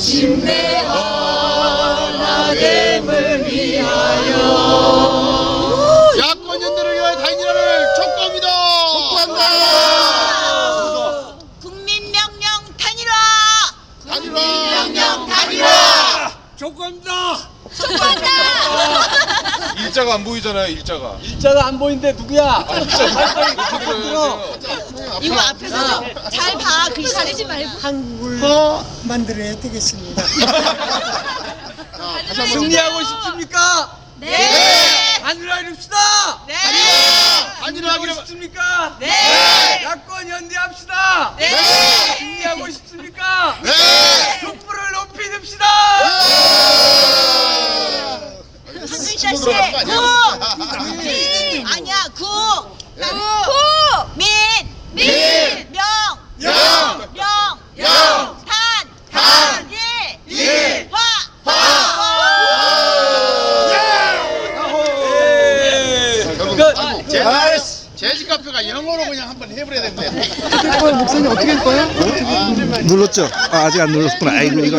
Şimdi ağlarım 일자가 안 보이잖아요. 일자가. 일자가 안 보이는데 누구야? 이거 앞에서 잘 봐. 글씨 내지 말고. 한국을 더 만들어야 되겠습니다. 승리하고 싶습니까? 네! 단일화 이룹시다. 네! 단일화하기로 싶습니까? 네! 야권 연대합시다. 네! 승리하고 싶습니까? 네. 촛불을 높이 듭시다. 한 글자 씩. 구! 민! 아니야, 구! 구! 민! 민! 명! 명! 명! 명! 탄! 탄! 일! 일! 화! 제, 재즈 카페가 영어로 그냥 한번 해버려야 됩니다. 눌렀죠? 아, 아직 안 눌렀구나. 아이고, 이거.